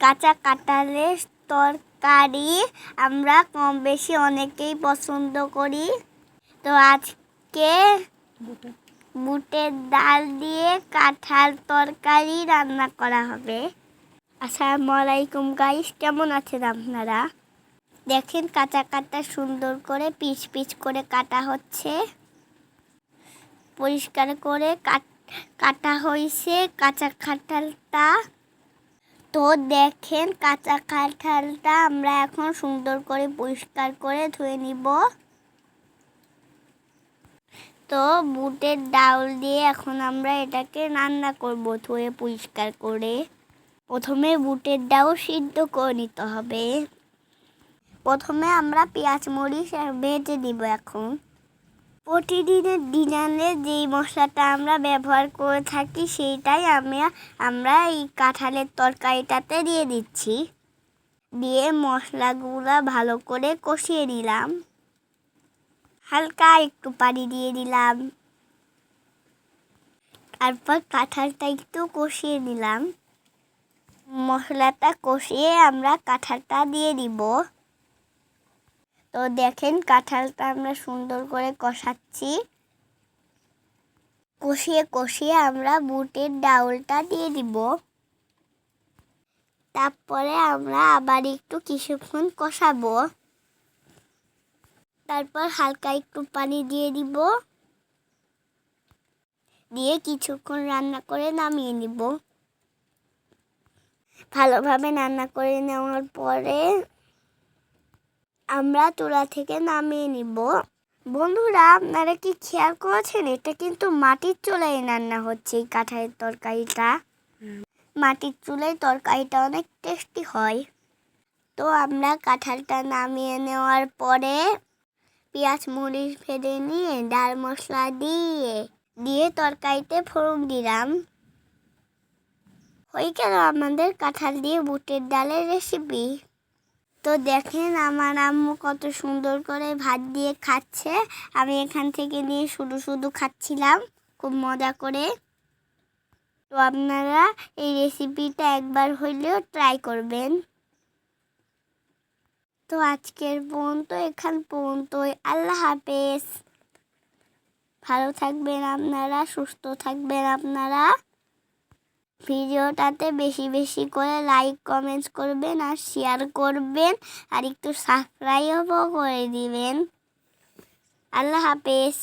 কাঁচা কাঁঠালের তরকারি আমরা কম বেশি অনেকেই পছন্দ করি। তো আজকে বুটের ডাল দিয়ে কাঁঠাল তরকারি রান্না করা হবে। আসসালামু আলাইকুম গাইস কেমন আছেন আপনারা? দেখেন কাঁচা কাঁচা সুন্দর করে পিচ পিচ করে কাটা হচ্ছে। পরিষ্কার করে কাট- কাটা হয়েছে কাঁচা কাঁঠালটা। তো দেখেন কাঁচা কাঁঠালটা আমরা এখন সুন্দর করে পরিষ্কার করে ধুয়ে নিব। তো বুটের ডাউল দিয়ে এখন আমরা এটাকে রান্না করব ধুয়ে পরিষ্কার করে। প্রথমে বুটের ডাউল সিদ্ধ করে নিতে হবে। প্রথমে আমরা পেঁয়াজ মরিচ ভেজে দিব এখন। প্রতিদিনের ডিনারে যেই মশলাটা আমরা ব্যবহার করে থাকি, সেইটাই আমি আমরা এই কাঁঠালের তরকারিটাতে দিয়ে দিচ্ছি। দিয়ে মশলাগুলো ভালো করে কষিয়ে নিলাম। হালকা একটু পানি দিয়ে দিলাম। তারপর কাঁঠালটা একটু কষিয়ে নিলাম। মশলাটা কষিয়ে আমরা কাঁঠালটা দিয়ে দিব। তো দেখেন কাঁঠালটা আমরা সুন্দর করে কষাচ্ছি। কষিয়ে কষিয়ে আমরা বুটের ডাউলটা দিয়ে দিব। তারপরে আমরা আবার একটু কিছুক্ষণ কষাবো। তারপর হালকা একটু পানি দিয়ে দিব। দিয়ে কিছুক্ষণ রান্না করে নামিয়ে নিব। ভালোভাবে রান্না করে নেওয়ার পরে আমরা চুলা থেকে নামিয়ে নিব। বন্ধুরা, আপনারা কি খেয়াল করেছেন? এটা কিন্তু মাটির চুলায় রান্না হচ্ছে এই কাঁঠালের তরকারিটা। মাটির চুলায় তরকারিটা অনেক টেস্টি হয়। তো আমরা কাঁঠালটা নামিয়ে নেওয়ার পরে পেঁয়াজ, মরিচ ফেলে নিয়ে, ডাল মশলা দিয়ে দিয়ে তরকারিতে ফোড়ন দিলাম। হয়ে গেল আমাদের কাঁঠাল দিয়ে বুটের ডালের রেসিপি তো দেখেন আমার আম্মু কত সুন্দর করে ভাত দিয়ে খাচ্ছে। আমি এখান থেকে নিয়ে শুধু শুধু খাচ্ছিলাম, খুব মজা করে। তো আপনারা এই রেসিপিটা একবার হইলেও ট্রাই করবেন। তো আজকের পর্যন্ত, এখান পর্যন্তই। আল্লাহ হাফেজ। ভালো থাকবেন আপনারা, সুস্থ থাকবেন আপনারা। ভিডিওটাতে বেশি বেশি করে লাইক কমেন্টস করবেন আর শেয়ার করবেন আর একটু সাবস্ক্রাইবও করে দিবেন। আল্লাহ হাফেজ।